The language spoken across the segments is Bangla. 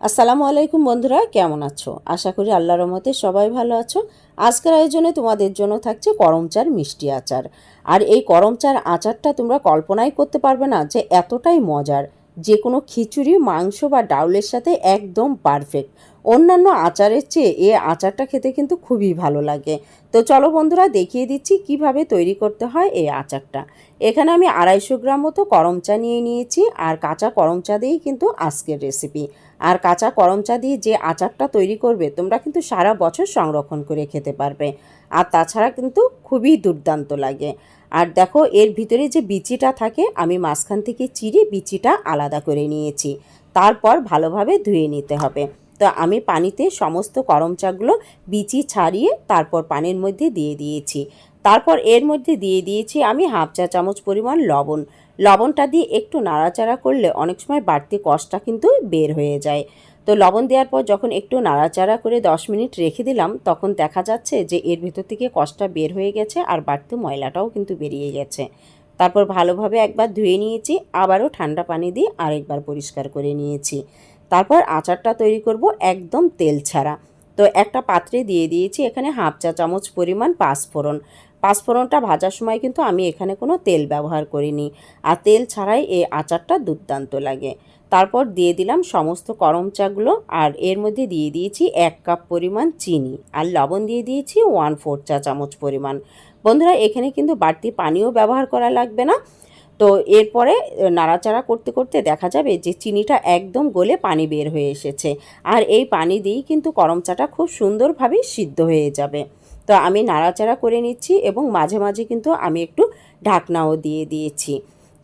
আসসালামু আলাইকুম বন্ধুরা, কেমন আছো? আশা করি আল্লাহর রহমতে সবাই ভালো আছো। আজকের আয়োজনে তোমাদের জন্য থাকছে করমচার মিষ্টি আচার। আর এই করমচার আচারটা তোমরা কল্পনাই করতে পারবে না যে এতটাই মজার। যে কোনো খিচুড়ি, মাংস বা ডাউলের সাথে একদম পারফেক্ট অন্যান্য আচারের চেয়ে এই আচারটা খেতে কিন্তু খুবই ভালো লাগে। তো চলো বন্ধুরা, দেখিয়ে দিচ্ছি কীভাবে তৈরি করতে হয় এই আচারটা। এখানে আমি আড়াইশো গ্রাম মতো করম চা নিয়ে নিয়েছি আর কাঁচা করম চা দিয়েই কিন্তু আজকের রেসিপি আর কাঁচা করম চা দিয়ে যে আচারটা তৈরি করবে, তোমরা কিন্তু সারা বছর সংরক্ষণ করে খেতে পারবে। আর তাছাড়া কিন্তু খুবই দুর্দান্ত লাগে। আর দেখো, এর ভিতরে যে বিচিটা থাকে, আমি মাঝখান থেকে চিড়ে বিচিটা আলাদা করে নিয়েছি। তারপর ভালোভাবে ধুয়ে নিতে হবে। তো আমি পানিতে সমস্ত করম চাগুলো বিচি ছাড়িয়ে তারপর পানির মধ্যে দিয়ে দিয়েছি। তারপর এর মধ্যে দিয়ে দিয়েছি আমি হাফ চা চামচ পরিমাণ লবণ। লবণটা দিয়ে একটু নাড়াচাড়া করলে অনেক সময় বাড়তি কষটা কিন্তু বের হয়ে যায়। তো লবণ দেওয়ার পর যখন একটু নাড়াচাড়া করে দশ মিনিট রেখে দিলাম, তখন দেখা যাচ্ছে যে এর ভিতর থেকে কষটা বের হয়ে গেছে আর বাড়তি ময়লাটাও কিন্তু বেরিয়ে গেছে। তারপর ভালোভাবে একবার ধুয়ে নিয়েছি, আবারও ঠান্ডা পানি দিয়ে আরেকবার পরিষ্কার করে নিয়েছি। তারপর আচারটা তৈরি করব একদম তেল ছাড়া। তো একটা পাত্রে দিয়ে দিয়েছি এখানে হাফ চা চামচ পরিমাণ পাঁচফোড়ন। পাঁচফোড়নটা ভাজার সময় কিন্তু আমি এখানে কোনো তেল ব্যবহার করিনি। আর তেল ছাড়াই এই আচারটা দুর্দান্ত লাগে। তারপর দিয়ে দিলাম সমস্ত করম চাগুলো আর এর মধ্যে দিয়ে দিয়েছি এক কাপ পরিমাণ চিনি আর লবণ দিয়ে দিয়েছি ওয়ান ফোর চা চামচ পরিমাণ। বন্ধুরা, এখানে কিন্তু বাড়তি পানিও ব্যবহার করা লাগবে না। তো এরপরে নাড়াচাড়া করতে করতে দেখা যাবে যে চিনিটা একদম গলে পানি বের হয়ে এসেছে। আর এই পানি দিয়েই কিন্তু করম চাটা খুব সুন্দরভাবে সিদ্ধ হয়ে যাবে। তো আমি নাড়াচাড়া করে নিচ্ছি এবং মাঝে মাঝে কিন্তু আমি একটু ঢাকনাও দিয়ে দিয়েছি।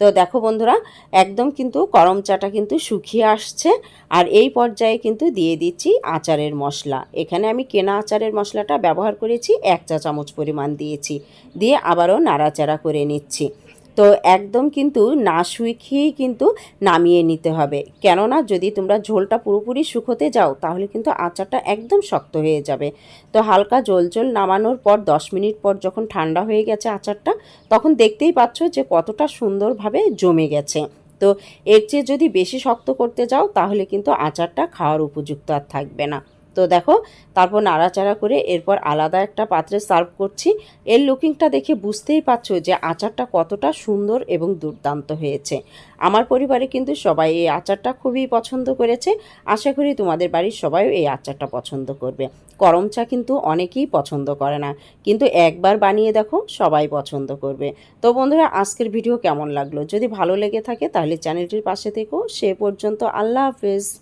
তো দেখো বন্ধুরা, একদম কিন্তু করম চাটা কিন্তু শুকিয়ে আসছে। আর এই পর্যায়ে কিন্তু দিয়ে দিচ্ছি আচারের মশলা। এখানে আমি কেনা আচারের মশলাটা ব্যবহার করেছি, এক চা চামচ পরিমাণ দিয়েছি। দিয়ে আবারও নাড়াচাড়া করে নিচ্ছি। তো একদম কিন্তু না শুকিয়েই কিন্তু নামিয়ে নিতে হবে। কেননা যদি তোমরা ঝোলটা পুরোপুরি শুকোতে যাও, তাহলে কিন্তু আচারটা একদম শক্ত হয়ে যাবে। তো হালকা জল জল নামানোর পর দশ মিনিট পর যখন ঠান্ডা হয়ে গেছে আচারটা, তখন দেখতেই পাচ্ছ যে কতটা সুন্দরভাবে জমে গেছে। তো এর চেয়ে যদি বেশি শক্ত করতে যাও, তাহলে কিন্তু আচারটা খাওয়ার উপযুক্ত আর থাকবে না। তো দেখো, তারপর নাড়াচাড়া করে এরপর আলাদা একটা পাত্রে সার্ভ করছি। এর লুকিংটা দেখে বুঝতেই পারছ যে আচারটা কতটা সুন্দর এবং দুর্দান্ত হয়েছে। আমার পরিবারে কিন্তু সবাই এই আচারটা খুবই পছন্দ করেছে। আশা করি তোমাদের বাড়ির সবাইও এই আচারটা পছন্দ করবে। করম চা কিন্তু অনেকেই পছন্দ করে না। কিন্তু একবার বানিয়ে দেখো, সবাই পছন্দ করবে। তো বন্ধুরা, আজকের ভিডিও কেমন লাগল? যদি ভালো লেগে থাকে তাহলে চ্যানেলটির পাশে থেকো। সে পর্যন্ত আল্লাহ হাফেজ।